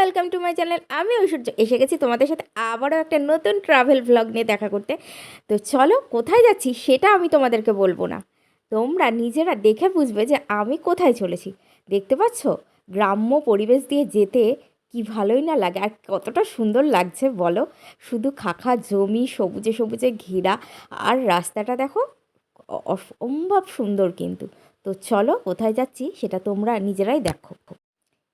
Welcome to my channel আমি ঐশ্বর্য। এসে গেছি তোমাদের সাথে আবারও একটা নতুন ট্রাভেল ভ্লগ নিয়ে দেখা করতে। তো চলো, কোথায় যাচ্ছি সেটা আমি তোমাদেরকে বলব না। তোমরা নিজেরা দেখে বুঝবে যে আমি কোথায় চলেছি। দেখতে পাচ্ছ? গ্রাম্য পরিবেশ দিয়ে যেতে কি ভালোই না লাগে। আর কতটা সুন্দর লাগছে বলো? শুধু খাখা জমি, সবুজে সবুজে ঘেরা, আর রাস্তাটা দেখো, অসম্ভব সুন্দর কিন্তু। তো চলো, কোথায় যাচ্ছি সেটা তোমরা নিজেরাই দেখো।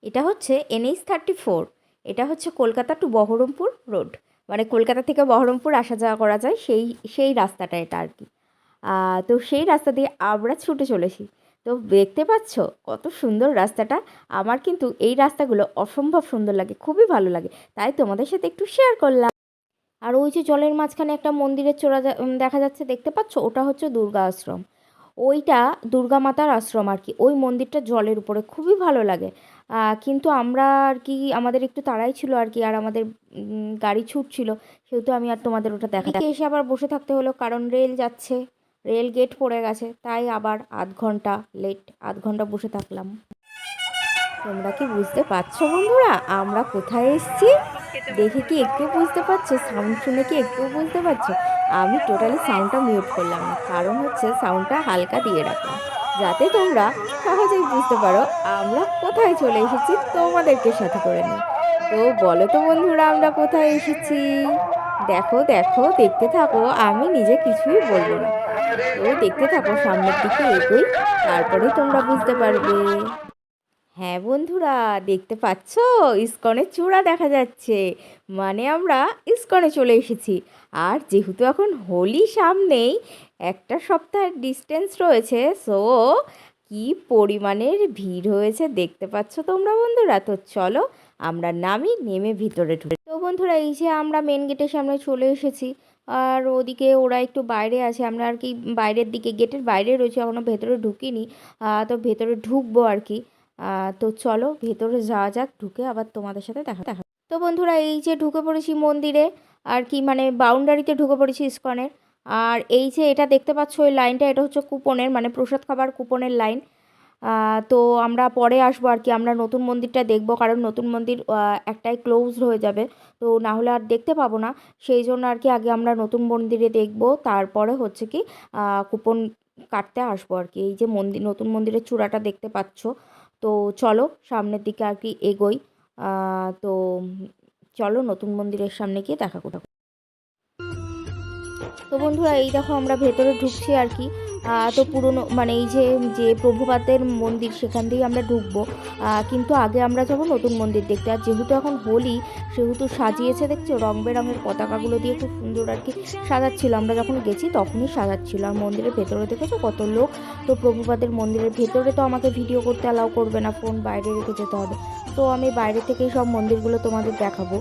এটা হচ্ছে এনএইচ থার্টি ফোর এটা হচ্ছে কলকাতা টু বহরমপুর রোড মানে কলকাতা থেকে বহরমপুর আসা যাওয়া করা যায়, সেই সেই রাস্তাটা এটা আর কি। তো সেই রাস্তা দিয়ে আমরা ছুটে চলেছি। তো দেখতে পাচ্ছ কত সুন্দর রাস্তাটা, আমার কিন্তু এই রাস্তাগুলো অসম্ভব সুন্দর লাগে, খুবই ভালো লাগে। তাই তোমাদের সাথে একটু শেয়ার করলাম। আর ওই যে জলের মাঝখানে একটা মন্দিরের চোরা দেখা যাচ্ছে, দেখতে পাচ্ছ? ওটা হচ্ছে দুর্গা আশ্রম। ওইটা দুর্গা মাতার আশ্রম আর কি। ওই মন্দিরটা জলের উপরে খুবই ভালো লাগে। কিন্তু আমরা আর কি, আমাদের একটু তাড়াই ছিল আর কি, আর আমাদের গাড়ি ছুটছিল, সেহেতু আমি আর তোমাদের ওটা দেখা এসে আবার বসে থাকতে হলো, কারণ রেল যাচ্ছে, রেল গেট পড়ে গেছে, তাই আবার আধ ঘণ্টা লেট আধ ঘণ্টা বসে থাকলাম। তোমরা কি বুঝতে পারছ বন্ধুরা? আমরা কোথায় এসেছি? দেখে কি একটু বুঝতে পারছ? সাউন্ড শুনে কি একটু বুঝতে পারছ? আমি টোটালি সাউন্ডটা মিউট করলাম কারণ হচ্ছে সাউন্ডটা হালকা দিয়ে রাখলাম। যাতে তোমরা সহজেই বুঝতে পারো আমরা কোথায় চলে এসেছি তোমাদেরকে সাথে করে নিই। তো বলো তো বন্ধুরা, আমরা কোথায় এসেছি? দেখো দেখো, দেখতে থাকো, আমি নিজে কিছুই বলব না। তো দেখতে থাকো, সামনের দিকে এগোই, তারপরে তোমরা বুঝতে পারবে। হ্যাঁ বন্ধুরা, দেখতে পাচ্ছ? ইস্কনের চূড়া দেখা যাচ্ছে। মানে আমরা ইস্কনে চলে এসেছি। আর যেহেতু এখন হোলি সামনেই একটা সপ্তাহের ডিস্টেন্স রয়েছে সো কি পরিমাণের ভিড় হয়েছে দেখতে পাচ্ছ তোমরা বন্ধুরা? তো চলো আমরা নামি নেমে ভিতরে ঢুকি। তো বন্ধুরা, এই যে আমরা মেন গেটের সামনে চলে এসেছি, আর ওদিকে ওরা একটু বাইরে আছে, আমরা আর কি বাইরের দিকে গেটের বাইরে রয়েছে এখনও ভেতরে ঢুকিনি তো ভেতরে ঢুকবো আর কি। তো চলো ভেতরে যাওয়া যাক, ঢুকে আবার তোমাদের সাথে দেখা দেখা তো বন্ধুরা, এই যে ঢুকে পড়েছি মন্দিরে, আর কি মানে বাউন্ডারিতে ঢুকে পড়েছি ইস্কনের আর এই যে এটা দেখতে পাচ্ছ ওই লাইনটা, এটা হচ্ছে কুপনের মানে প্রসাদ খাবার কুপনের লাইন। তো আমরা পরে আসব আর কি, আমরা নতুন মন্দিরটা দেখব, কারণ নতুন মন্দির একটাই ক্লোজড হয়ে যাবে। তো না হলে আর দেখতে পাবো না। সেই জন্য আর কি আগে আমরা নতুন মন্দিরে দেখব, তারপরে হচ্ছে কি কুপন কাটতে আসব আর কি। এই যে মন্দির নতুন মন্দিরের চূড়াটা দেখতে পাচ্ছ। তো চলো, সামনের দিকে আর কি এগোই। তো চলো নতুন মন্দিরের সামনে গিয়ে দেখা করো। তো বন্ধুরা, এই দেখো আমরা ভেতরে ঢুকছি আর কি। তো পুরনো মানে এই যে যে প্রভুপাতের মন্দির, সেখান দিয়েই আমরা ঢুকবো। কিন্তু আগে আমরা যাব নতুন মন্দির দেখতে। আর যেহেতু এখন হোলি, সেহেতু সাজিয়েছে, দেখছ? রং বেরঙের পতাকাগুলো দিয়ে খুব সুন্দর আর কি সাজাচ্ছিল। আমরা যখন গেছি, তখনই সাজাচ্ছিল। আর মন্দিরের ভেতরে দেখেছ কত লোক? তো প্রভুপাতের মন্দিরের ভেতরে তো আমাকে ভিডিও করতে অ্যালাউ করবে না, ফোন বাইরে রেখে যেতে হবে। তো আমি বাইরে থেকেই সব মন্দিরগুলো তোমাদের দেখাবো।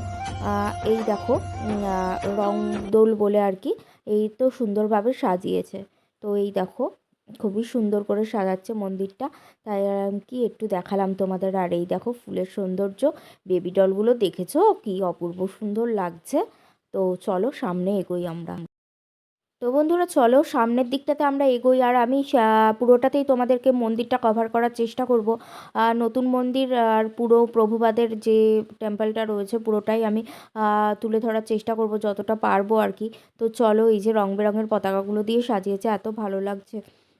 এই দেখো রং দোল বলে আর কি। এই তো সুন্দরভাবে সাজিয়েছে। তো এই দেখো, খুবই সুন্দর করে সাজাচ্ছে মন্দিরটা। তাই কি একটু দেখালাম তোমাদের। আর এই দেখো ফুলের সৌন্দর্য, বেবি ডলগুলো দেখেছ? কি অপূর্ব সুন্দর লাগছে। তো চলো সামনে এগোই আমরা। তো বন্ধুরা চলো সামনের দিকটাতে আমরা এগোই আর আমি পুরোটাতেই তোমাদেরকে মন্দিরটা কভার করার চেষ্টা করব। নতুন মন্দির আর পুরো প্রভুবাদের যে টেম্পলটা রয়েছে পুরোটাই আমি তুলে ধরার চেষ্টা করব যতটা পারব আর কি। তো চলো এই যে রং বেরঙের পতাকাগুলো দিয়ে সাজিয়েছে, এত ভালো লাগছে।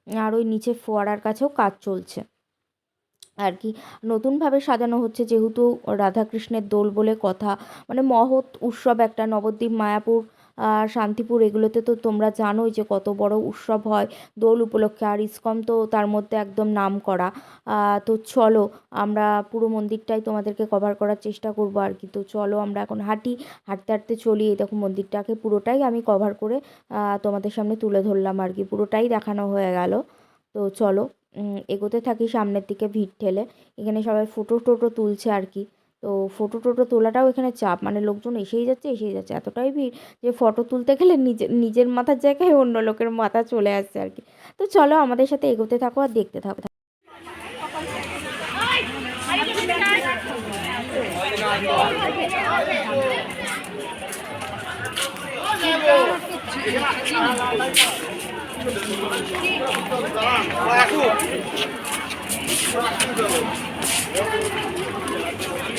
আর ওই নিচে ফোয়ারার কাছেও কাজ চলছে আর কি। নতুনভাবে সাজানো হচ্ছে যেহেতু রাধাকৃষ্ণের দোল বলে কথা মানে মহৎ উৎসব একটা, নবদ্বীপ, মায়াপুর আর শান্তিপুর এগুলোতে তো তোমরা জানোই যে কত বড় উৎসব হয়। দোল উপলক্ষে আর ইসকন তো তার মধ্যে একদম নাম করা তো চলো আমরা পুরো মন্দিরটাই তোমাদেরকে কভার করার চেষ্টা করব আর কি। তো চলো আমরা এখন হাঁটি, হাঁটতে হাঁটতে চলি। এই দেখো মন্দিরটাকে পুরোটাই আমি কভার করে তোমাদের সামনে তুলে ধরলাম আর কি। পুরোটাই দেখানো হয়ে গেল। তো চলো এগোতে থাকি সামনের দিকে ভিড় ঠেলে। এখানে সবাই ফটো টোটো তুলছে আর কি। তো ফটো টোটো তোলাটাও এখানে চাপ। মানে লোকজন এসেই যাচ্ছে এসেই যাচ্ছে। এতটাই ভিড় যে ফটো তুলতে গেলে নিজের নিজের মাথার জায়গায় অন্য লোকের মাথা চলে আসছে আর কি। তো চলো আমাদের সাথে এগোতে থাকো আর দেখতে থাকো।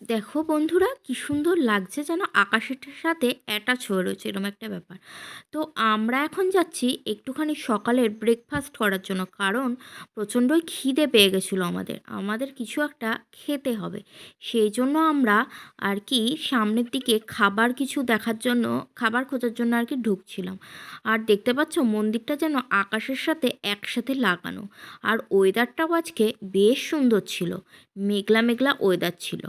দেখো বন্ধুরা, কি সুন্দর লাগছে যেন আকাশের সাথে অ্যাটাচ হয়ে রয়েছে এরকম একটা ব্যাপার। তো আমরা এখন যাচ্ছি একটুখানি সকালের ব্রেকফাস্ট করার জন্য, কারণ প্রচণ্ডই খিদে পেয়ে গেছিল আমাদের। আমাদের কিছু একটা খেতে হবে। সেই জন্য আমরা আর কি সামনের দিকে খাবার কিছু দেখার জন্য, খাবার খোঁজার জন্য আর কি ঢুকছিলাম। আর দেখতে পাচ্ছ, মন্দিরটা যেন আকাশের সাথে একসাথে লাগানো। আর ওয়েদারটাও আজকে বেশ সুন্দর ছিল। মেঘলা মেঘলা ওয়েদার ছিল।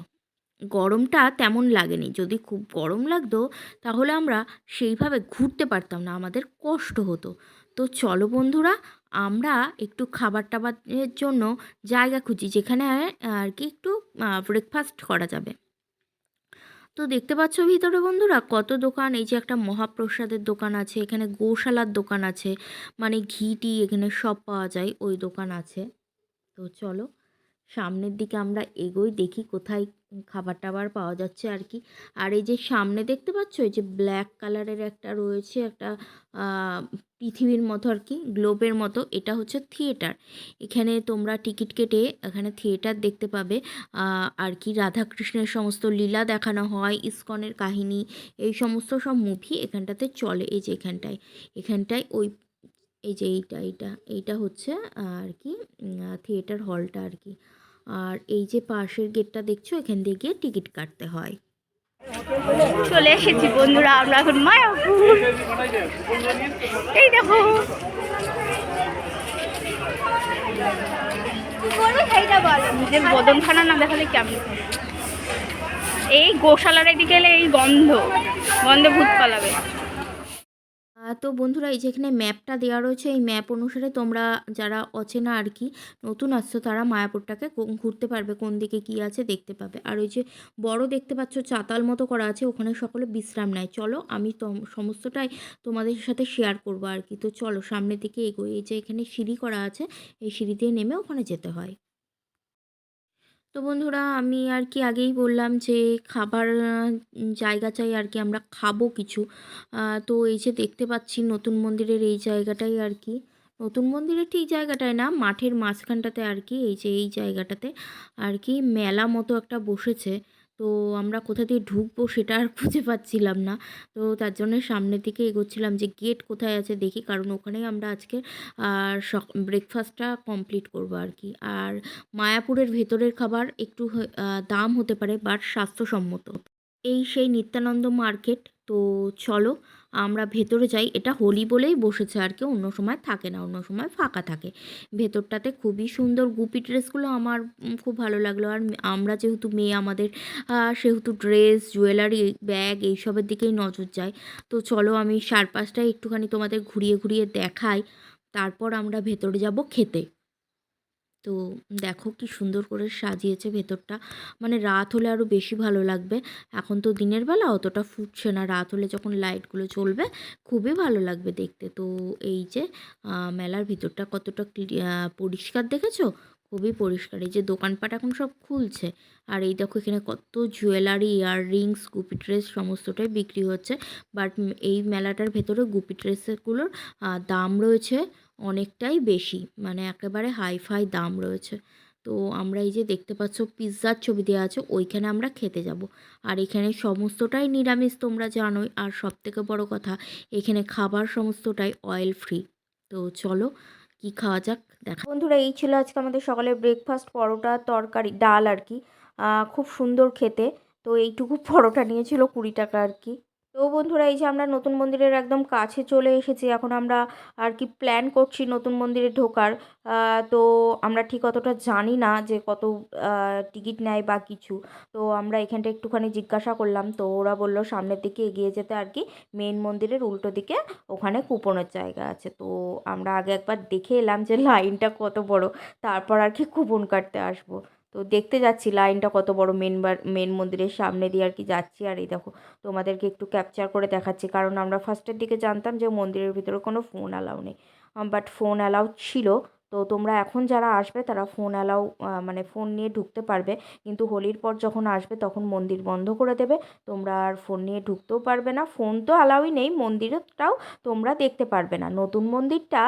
গরমটা তেমন লাগেনি। যদি খুব গরম লাগতো, তাহলে আমরা সেইভাবে ঘুরতে পারতাম না, আমাদের কষ্ট হতো। তো চলো বন্ধুরা, আমরা একটু খাবার টাবারের জন্য জায়গা খুঁজি, যেখানে আর কি একটু ব্রেকফাস্ট করা যাবে। তো দেখতে পাচ্ছ ভিতরে বন্ধুরা, কত দোকান, এই যে একটা মহাপ্রসাদের দোকান আছে, এখানে গোশালার দোকান আছে মানে ঘি টি এখানে সব পাওয়া যায়, ওই দোকান আছে। তো চলো সামনের দিকে আমরা এগোই, দেখি কোথায় খাবার টাবার পাওয়া যাচ্ছে আর কি। আর এই যে সামনে দেখতে পাচ্ছ, এই যে ব্ল্যাক কালারের একটা রয়েছে, একটা পৃথিবীর মতো আর কি গ্লোবের মতো, এটা হচ্ছে থিয়েটার এখানে তোমরা টিকিট কেটে এখানে থিয়েটার দেখতে পাবে আর কি রাধাকৃষ্ণের সমস্ত লীলা দেখানো হয়, ইস্কনের কাহিনী, এই সমস্ত সব মুভি এখানটাতে চলে, এই যে এখানটায়। এখানটায় ওই, এই যে এইটা এইটা এইটা হচ্ছে আর কি থিয়েটার হলটা আর কি। আর এই যে পাশের গেটটা দেখছ, এখান দিয়ে গিয়ে টিকিট কাটতে হয়। চলে এসেছি বন্ধুরা, আমরা এখন মায়াপুর। এই দেখো। নিজের বদনখানা না দেখালে কেমন? এই গোশালার এদিকে এলে এই গন্ধ, গন্ধে ভূত পালাবে। তো বন্ধুরা এই যে এখানে ম্যাপটা দেওয়া রয়েছে, এই ম্যাপ অনুসারে তোমরা যারা অচেনা আর কি, নতুন আসছো তারা মায়াপুরটাকে ঘুরতে পারবে, কোন দিকে কি আছে দেখতে পাবে। আর ওই যে বড় দেখতে পাচ্ছ, চাতাল মতো করা আছে, ওখানে সকলে বিশ্রাম নেয়। চলো আমি সমস্তটাই তোমাদের সাথে শেয়ার করব আর কি। তো চলো সামনের দিকে এগোই। এই যে এখানে সিঁড়ি করা আছে, এই সিঁড়ি দিয়ে নেমে ওখানে যেতে হয়। তো বন্ধুরা, আমি আর কি আগেই বললাম যে খাবার জায়গা চাই আর কি, আমরা খাব কিছু। তো এই যে দেখতে পাচ্ছি নতুন মন্দিরের এই জায়গাটাই আর কি। নতুন মন্দিরের ঠিক জায়গাটায় না, মাঠের মাঝখানটাতে আর কি, এই যে এই জায়গাটাতে আর কি মেলা মতো একটা বসেছে। তো আমরা কোথা দিয়ে ঢুকবো সেটা আর খুঁজে পাচ্ছিলাম না। তো তার জন্য সামনের দিকে এগোচ্ছিলাম যে গেট কোথায় আছে দেখি, কারণ ওখানেই আমরা আজকে আর ব্রেকফাস্টটা কমপ্লিট করব আর কি। আর মায়াপুরের ভেতরের খাবার একটু দাম হতে পারে বাট স্বাস্থ্যসম্মত। এই সেই নিত্যানন্দ মার্কেট, তো চলো আমরা ভেতরে যাই, এটা হোলি বলেই বসেছে আর কি, অন্য সময় থাকে না, অন্য সময় ফাঁকা থাকে। ভেতরটাতে খুবই সুন্দর গুপি ড্রেসগুলো আমার খুব ভালো লাগল। আর আমরা যেহেতু মেয়ে, আমাদের সেহেতু ড্রেস, জুয়েলারি, ব্যাগ এইসবের দিকেই নজর যায় তো চলো আমি চারপাশটায় একটুখানি তোমাদের ঘুরিয়ে ঘুরিয়ে দেখাই, তারপর আমরা ভেতরে যাব খেতে। তো দেখো কি সুন্দর করে সাজিয়েছে ভেতরটা। মানে রাত হলে আরও বেশি ভালো লাগবে। এখন তো দিনের বেলা, অতটা ফুটছে না। রাত হলে যখন লাইটগুলো চলবে খুবই ভালো লাগবে দেখতে। তো এই যে মেলার ভিতরটা কতটা পরিষ্কার দেখেছ? খুবই পরিষ্কার। এই যে দোকানপাট এখন সব খুলছে। আর এই দেখো এখানে কত জুয়েলারি ইয়ার রিংস, গুপি ড্রেস সমস্তটাই বিক্রি হচ্ছে। বাট এই মেলাটার ভেতরে গুপি ড্রেসগুলোর দাম রয়েছে অনেকটাই বেশি মানে একেবারে হাই ফাই দাম রয়েছে। তো আমরা এই যে দেখতে পাচ্ছ, পিৎজার ছবি দেওয়া আছে, ওইখানে আমরা খেতে যাব। আর এখানে সমস্তটাই নিরামিষ তোমরা জানোই। আর সব থেকে বড় কথা, এখানে খাবার সমস্তটাই অয়েল ফ্রি তো চলো, কি খাওয়া যাক? দেখা বন্ধুরা, এই ছিল আজকে আমাদের সকালের ব্রেকফাস্ট পরোটা, তরকারি, ডাল আর কি। খুব সুন্দর খেতে। তো এইটুকু পরোটা নিয়েছিল কুড়ি টাকা আর কি। তো বন্ধুরা, এই যে আমরা নতুন মন্দিরের একদম কাছে চলে এসেছি, এখন আমরা আর কি প্ল্যান করছি নতুন মন্দিরে ঢোকার। তো আমরা ঠিক অতটা জানি না যে কত টিকিট নেয় বা কিছু। তো আমরা এখানটা একটুখানি জিজ্ঞাসা করলাম, তো ওরা বলল সামনের দিকে এগিয়ে যেতে আর কি মেন মন্দিরের উল্টো দিকে ওখানে কুপনের জায়গা আছে। তো আমরা আগে একবার দেখে এলাম যে লাইনটা কত বড়, তারপর আর কি কুপন কাটতে আসব। তো দেখতে যাচ্ছি লাইনটা কত বড় মেন মেন মন্দিরের সামনে দিয়ে আর কি যাচ্ছি। আর এই দেখো, তোমাদেরকে একটু ক্যাপচার করে দেখাচ্ছি। কারণ আমরা ফার্স্টের দিকে জানতাম যে মন্দিরের ভিতরে কোনো ফোন অ্যালাউ নেই। বাট ফোন অ্যালাউ ছিল। তো তোমরা এখন যারা আসবে তারা ফোন অ্যালাউ মানে ফোন নিয়ে ঢুকতে পারবে। কিন্তু হোলির পর যখন আসবে তখন মন্দির বন্ধ করে দেবে। তোমরা আর ফোন নিয়ে ঢুকতেও পারবে না। ফোন তো অ্যালাউই নেই, মন্দিরটাও তোমরা দেখতে পারবে না। নতুন মন্দিরটা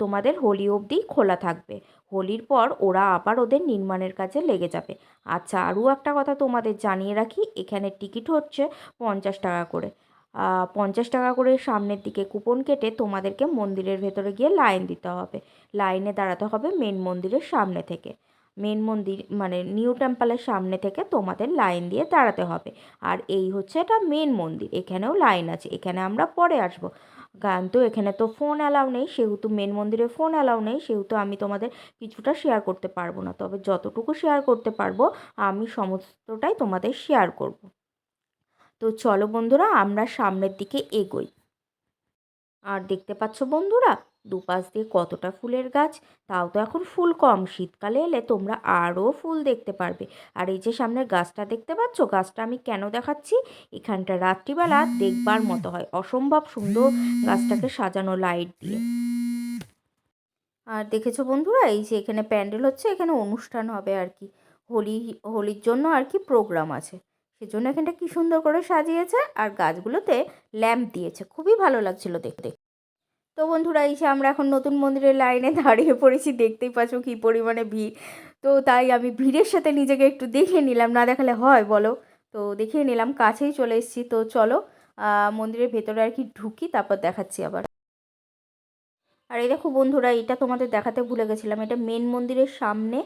তোমাদের হোলি অবধি খোলা থাকবে। হোলির পর ওরা আবার ওদের নির্মাণের কাজে লেগে যাবে। আচ্ছা আরও একটা কথা তোমাদের জানিয়ে রাখি। এখানে টিকিট হচ্ছে পঞ্চাশ টাকা করে। পঞ্চাশ টাকা করে সামনের দিকে কুপন কেটে তোমাদেরকে মন্দিরের ভেতরে গিয়ে লাইন দিতে হবে। লাইনে দাঁড়াতে হবে মেন মন্দিরের সামনে থেকে। মেন মন্দির মানে নিউ টেম্পলের সামনে থেকে তোমাদের লাইন দিয়ে দাঁড়াতে হবে। আর এই হচ্ছে এটা মেন মন্দির, এখানেও লাইন আছে, এখানে আমরা পরে আসব। কিন্তু এখানে তো ফোন অ্যালাউ নেই, সেহেতু মেন মন্দিরে ফোন অ্যালাউ নেই, সেহেতু আমি তোমাদের কিছুটা শেয়ার করতে পারব না। তবে যতটুকু শেয়ার করতে পারব, আমি সমস্তটাই তোমাদের শেয়ার করব। তো চলো বন্ধুরা, আমরা সামনের দিকে এগোই। আর দেখতে পাচ্ছ বন্ধুরা, দুপাশ দিয়ে কতটা ফুলের গাছ, তাও তো এখন ফুল কম। শীতকালে এলে তোমরা আরও ফুল দেখতে পারবে। আর এই যে সামনের গাছটা দেখতে পাচ্ছ, গাছটা আমি কেন দেখাচ্ছি? এখানটা রাত্রিবেলা দেখবার মতো হয়, অসম্ভব সুন্দর গাছটাকে সাজানো লাইট দিয়ে। আর দেখেছ বন্ধুরা, এই যে এখানে প্যান্ডেল হচ্ছে, এখানে অনুষ্ঠান হবে আর কি। হোলি, হোলির জন্য আর কি প্রোগ্রাম আছে। সেজন্য এখানটা কি সুন্দর করে সাজিয়েছে আর গাছগুলোতে ল্যাম্প দিয়েছে। খুবই ভালো লাগছিল দেখতে। তো বন্ধুরা, এই যে আমরা এখন নতুন মন্দিরের লাইনে দাঁড়িয়ে পড়েছি, দেখতেই পাচ্ছ কী পরিমাণে ভিড়। তো তাই আমি ভিড়ের সাথে নিজেকে একটু দেখিয়ে নিলাম, না দেখালে হয় বলো? তো দেখিয়ে নিলাম, কাছেই চলে এসেছি। তো চলো মন্দিরের ভেতরে আর কি ঢুকি, তারপর দেখাচ্ছি আবার। আর এই দেখো বন্ধুরা, এটা তোমাদের দেখাতে ভুলে গেছিলাম, এটা মেন মন্দিরের সামনে।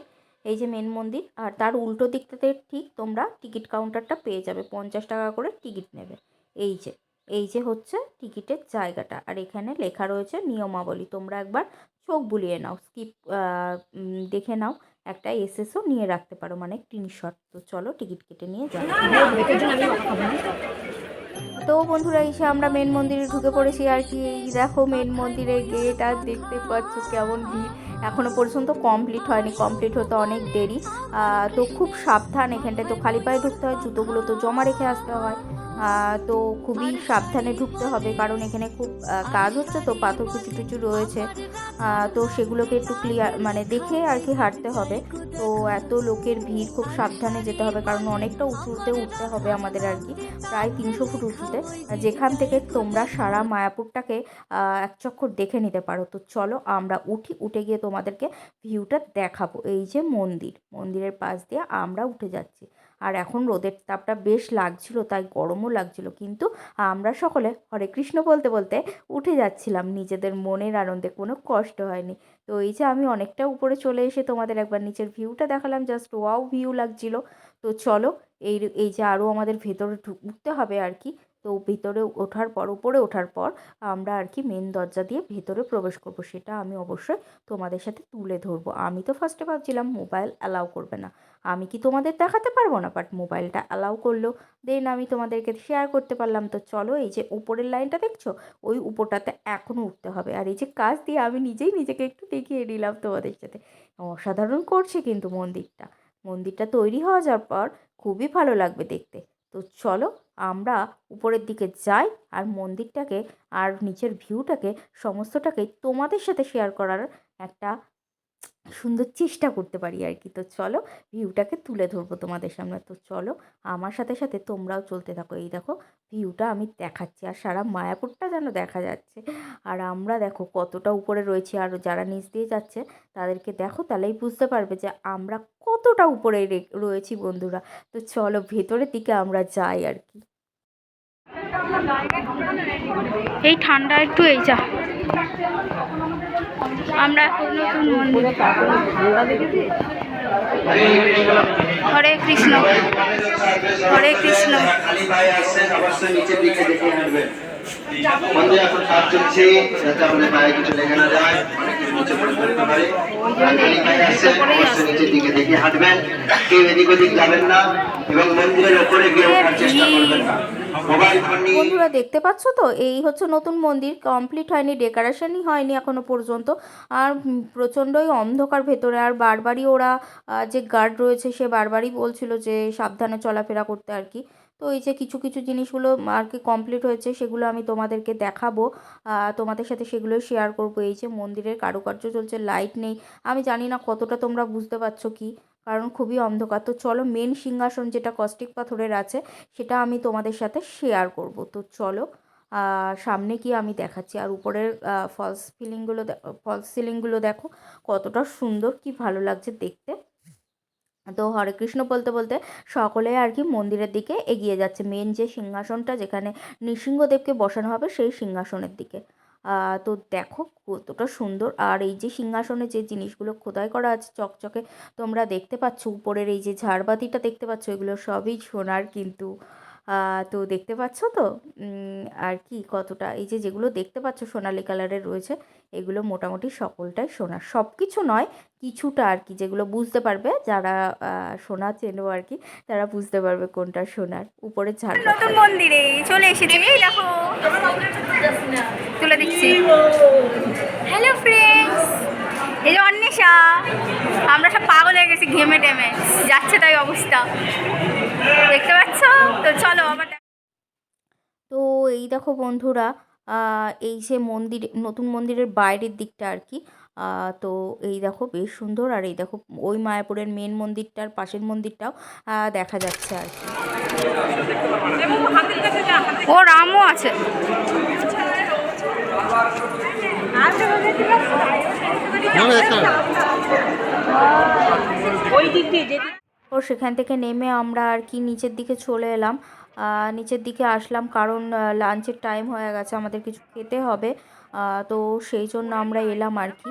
এই যে মেন মন্দির, আর তার উল্টো দিকটাতে ঠিক তোমরা টিকিট কাউন্টারটা পেয়ে যাবে, পঞ্চাশ টাকা করে টিকিট নেবে। এই যে এই যে হচ্ছে টিকিটের জায়গাটা, আর এখানে লেখা রয়েছে নিয়মাবলী। তোমরা একবার চোখ বুলিয়ে নাও স্কিপ দেখে নাও, একটা এসএসও নিয়ে রাখতে পারো মানে স্ক্রিনশট তো চলো টিকিট কেটে নিয়ে যাও তো বন্ধুরা, এসে আমরা মেন মন্দিরে ঢুকে পড়েছি আর কি। দেখো মেন মন্দিরের গেট আর দেখতে পাচ্ছ কেমন ভিড়। এখনও পর্যন্ত কমপ্লিট হয়নি। কমপ্লিট হতে অনেক দেরি। তো খুব সাবধান এখানটায়। তো খালি পায়ে ঢুকতে হয়, জুতোগুলো তো জমা রেখে আসতে হয়। তো খুবই সাবধানে ঢুকতে হবে, কারণ এখানে খুব কাজ হচ্ছে তো পাথর কুচু টুচু রয়েছে। তো সেগুলোকে একটু ক্লিয়ার মানে দেখে আর কি হাঁটতে হবে। তো এত লোকের ভিড়, খুব সাবধানে যেতে হবে, কারণ অনেকটা উঁচুতে উঠতে হবে আমাদের আর কি, প্রায় তিনশো ফুট উঁচুতে। যেখান থেকে তোমরা সারা মায়াপুরটাকে এক চক্কর দেখে নিতে পারো। তো চলো আমরা উঠি, উঠে গিয়ে তোমাদেরকে ভিউটা দেখাবো। এই যে মন্দির, মন্দিরের পাশ দিয়ে আমরা উঠে যাচ্ছি। আর এখন রোদের তাপটা বেশ লাগছিল, তাই গরমও লাগছিল। কিন্তু আমরা সকলে হরে কৃষ্ণ বলতে বলতে উঠে যাচ্ছিলাম। নিজেদের মনের আনন্দে কোনো কষ্ট হয়নি। তো এই যে আমি অনেকটা উপরে চলে এসে তোমাদের একবার নিচের ভিউটা দেখালাম জাস্ট ওয়াও ভিউ লাগছিল। তো চলো, এই এই যে আরও আমাদের ভেতরে উঠতে হবে আর কি। তো ভিতরে ওঠার পর, উপরে ওঠার পর আমরা আর কি মেন দরজা দিয়ে ভেতরে প্রবেশ করব। সেটা আমি অবশ্যই তোমাদের সাথে তুলে ধরবো। আমি তো ফার্স্টে ভাবছিলাম মোবাইল অ্যালাউ করবে না। আমি কি তোমাদের দেখাতে পারব না? বাট মোবাইলটা অ্যালাউ করল। দেন আমি তোমাদেরকে শেয়ার করতে পারলাম। তো চলো এই যে উপরের লাইনটা দেখছ? ওই উপরটাতে এখনও উঠতে হবে। আর এই যে কাজ দিয়ে আমি নিজেই নিজেকে একটু দেখিয়ে নিলাম তোমাদের সাথে। অসাধারণ করছে কিন্তু মন্দিরটা। মন্দিরটা তৈরি হওয়া যাওয়ার পর খুবই ভালো লাগবে দেখতে। তো চলো আমরা উপরের দিকে যাই আর মন্দিরটাকে আর নিচের ভিউটাকে সমস্তটাকে তোমাদের সাথে শেয়ার করার একটা সুন্দর চেষ্টা করতে পারি আর কি। তো চলো ভিউটাকে তুলে ধরবো তোমাদের সামনে। তো চলো আমার সাথে সাথে তোমরাও চলতে থাকো। এই দেখো ভিউটা আমি দেখাচ্ছি আর সারা মায়াপুরটা যেন দেখা যাচ্ছে। আর আমরা দেখো কতটা উপরে রয়েছি আর যারা নিচ দিয়ে যাচ্ছে তাদেরকে দেখো তাহলেই বুঝতে পারবে যে আমরা কতটা উপরে রয়েছি বন্ধুরা। তো চলো ভেতরের দিকে আমরা যাই আর কি। এই ঠান্ডা একটু, এই যা। আমরা নতুন মন্দিরে। হরে কৃষ্ণ হরে কৃষ্ণ। এদিক ওদিক এবং মন্দিরের ওপরে গিয়ে চেষ্টা করবেন না। বন্ধুরা দেখতে পাচ্ছ তো? এই হচ্ছে নতুন মন্দির কমপ্লিট হয়নি ডেকোরেশনই হয়নি এখনও পর্যন্ত। আর প্রচণ্ডই অন্ধকার ভেতরে আর বারবারই ওরা যে গার্ড রয়েছে সে বারবারই বলছিল যে সাবধানে চলাফেরা করতে আর কি। তো এই যে কিছু কিছু জিনিসগুলো আর কি কমপ্লিট হয়েছে সেগুলো আমি তোমাদেরকে দেখাবো। তোমাদের সাথে সেগুলো শেয়ার করব। এই যে মন্দিরের কারুকার্য চলছে লাইট নেই। আমি জানি না কতটা তোমরা বুঝতে পারছ কি। কারণ খুবই অন্ধকার। তো চলো মেন সিংহাসন যেটা কস্টিক পাথরের আছে, সেটা আমি তোমাদের সাথে শেয়ার করব। তো চলো সামনে গিয়ে আমি দেখাচ্ছি। আর উপরের ফলস ফিলিংগুলো ফলস সিলিংগুলো দেখো, কতটা সুন্দর, কি ভালো লাগছে দেখতে। তো হরে কৃষ্ণ বলতে বলতে সকলে আর কি মন্দিরের দিকে এগিয়ে যাচ্ছে। মেন যে সিংহাসনটা যেখানে নৃসিংহদেবকে বসানো হবে, সেই সিংহাসনের দিকে। তো দেখো কতটা সুন্দর। আর এই যে সিংহাসনে যে জিনিসগুলো খোদাই করা আছে চকচকে তোমরা দেখতে পাচ্ছ, উপরের এই যে ঝাড়বাতিটা দেখতে পাচ্ছ, এগুলো সবই সোনার কিন্তু। তো দেখতে পাচ্ছ তো? আর কি কতটা? এই যে যেগুলো দেখতে পাচ্ছ সোনালি কালারের রয়েছে এগুলো মোটামুটি সকলটাই সোনার সব কিছু নয় কিছুটা আর কি যেগুলো বুঝতে পারবে যারা সোনা চেনো আর কি তারা বুঝতে পারবে কোনটা সোনার। উপরে ঝাড় নতুন মন্দিরে চলে এসেছি। দেখো। তুলে দিচ্ছি। হ্যালো ফ্রেন্ডস এই যে অন্বেষা। আমরা সব পাগল হয়ে গেছি ঘেমে টেমে। যাচ্ছে তাই অবস্থা। দেখতে পাচ্ছ? তো চলো আবার তো এই দেখো বন্ধুরা আহ, এই যে মন্দির নতুন মন্দিরের বাইরের দিকটা আর কি আহ, তো এই দেখো বেশ সুন্দর আর এই দেখো ওই মায়াপুরের মেন মন্দিরটার পাশের মন্দিরটাও আহ, দেখা যাচ্ছে আর কি। ও রামও আছে। ও সেখান থেকে নেমে আমরা আর কি নিচের দিকে চলে এলাম। নিচের দিকে আসলাম কারণ লাঞ্চের টাইম হয়ে গেছে, আমাদের কিছু খেতে হবে। তো সেই জন্য আমরা এলাম আর কি।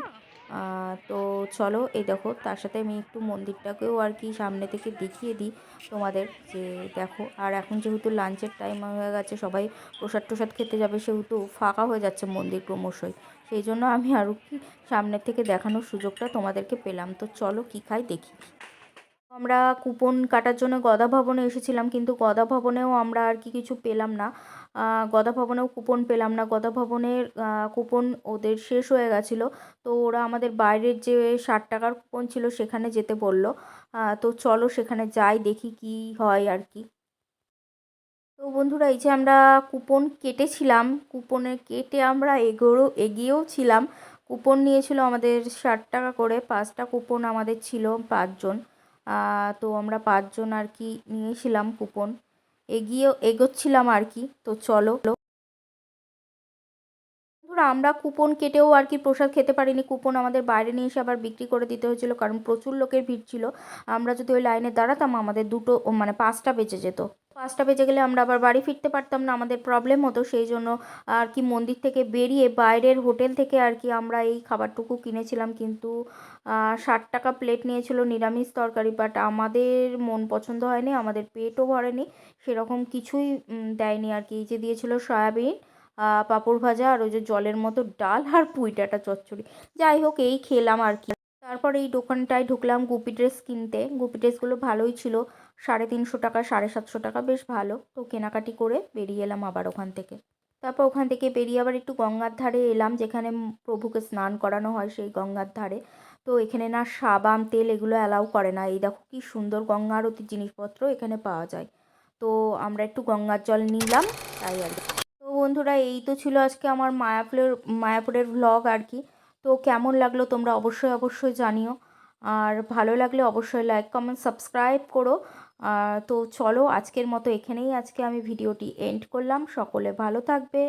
তো চলো, এই দেখো, তার সাথে আমি একটু মন্দিরটাকেও আর কি সামনে থেকে দেখিয়ে দিই তোমাদের যে দেখো। আর এখন যেহেতু লাঞ্চের টাইম হয়ে গেছে, সবাই প্রসাদ টোসাদ খেতে যাবে, সেহেতু ফাঁকা হয়ে যাচ্ছে মন্দির ক্রমশই। সেই জন্য আমি আরও কি সামনের থেকে দেখানোর সুযোগটা তোমাদেরকে পেলাম। তো চলো, কী খাই দেখি। আমরা কুপন কাটার জন্য গদা ভবনে এসেছিলাম, কিন্তু গদা ভবনেও আমরা আর কি কিছু পেলাম না। গদা ভবনেও কুপন পেলাম না। গদা ভবনের কুপন ওদের শেষ হয়ে গেছিল, তো ওরা আমাদের বাইরের যে ষাট টাকার কুপন ছিল সেখানে যেতে বলল। তো চলো সেখানে যাই, দেখি কি হয় আর কি। তো বন্ধুরা, এই যে আমরা কুপন কেটেছিলাম, কুপনে কেটে আমরা এগোরও এগিয়েও ছিলাম। কুপন নিয়েছিল আমাদের ষাট টাকা করে, পাঁচটা কুপন আমাদের ছিল পাঁচজন। তো আমরা পাঁচজন আর কি নিয়েছিলাম কুপন এগিয়েও এগোচ্ছিলাম আর কি। তো চলো। বন্ধুরা আমরা কুপন কেটেও আর কি প্রসাদ খেতে পারিনি। কুপন আমাদের বাইরে নিয়ে এসে আবার বিক্রি করে দিতে হয়েছিল, কারণ প্রচুর লোকের ভিড় ছিল। আমরা যদি ওই লাইনে দাঁড়াতাম, আমাদের দুটো মানে পাঁচটা বেজে যেত। পাঁচটা বেজে গেলে আমরা আবার বাড়ি ফিরতে পারতাম না, আমাদের প্রবলেম হতো। সেই জন্য আর কি মন্দির থেকে বেরিয়ে বাইরের হোটেল থেকে আর কি আমরা এই খাবারটুকু কিনেছিলাম। কিন্তু ষাট টাকা প্লেট নিয়েছিল নিরামিষ তরকারি বাট আমাদের মন পছন্দ হয়নি, আমাদের পেটও ভরেনি। সেরকম কিছুই দেয়নি আর কি। যে দিয়েছিল সয়াবিন পাঁপড় ভাজা আর ওই যে জলের মতো ডাল আর পুঁইটাটা চচ্চড়ি। যাই হোক, এই খেলাম আর কি। তারপর এই দোকানটায় ঢুকলাম গুপি ড্রেস কিনতে। গুপি ড্রেসগুলো ভালোই ছিল, সাড়ে তিনশো টাকা, সাড়ে সাতশো টাকা, বেশ ভালো। তো কেনাকাটি করে বেরিয়ে এলাম আবার ওখান থেকে। তারপর ওখান থেকে বেরিয়ে আবার একটু গঙ্গার ধারে এলাম, যেখানে প্রভুকে স্নান করানো হয় সেই গঙ্গার ধারে। তো এখানে না সাবান তেল এগুলো অ্যালাউ করে না। এই দেখো কি সুন্দর গঙ্গা আরতির জিনিসপত্র এখানে পাওয়া যায়। তো আমরা একটু গঙ্গার জল নিলাম, তাই আর কি। বন্ধুরা, এই তো ছিল আজকে আমার মায়াপুরের মায়াপুরের ভ্লগ আর কি। তো কেমন লাগল তোমরা অবশ্যই অবশ্যই জানিও। আর ভালো লাগলে অবশ্যই লাইক কমেন্ট সাবস্ক্রাইব করো। তো চলো আজকের মতো এখানেই আজকে আমি ভিডিওটি এন্ড করলাম। সকলে ভালো থাকবে।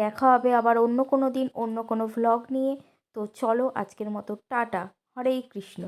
দেখা হবে আবার অন্য কোনো দিন, অন্য কোনো ভ্লগ নিয়ে। তো চলো আজকের মতো, টাটা। হরে কৃষ্ণ।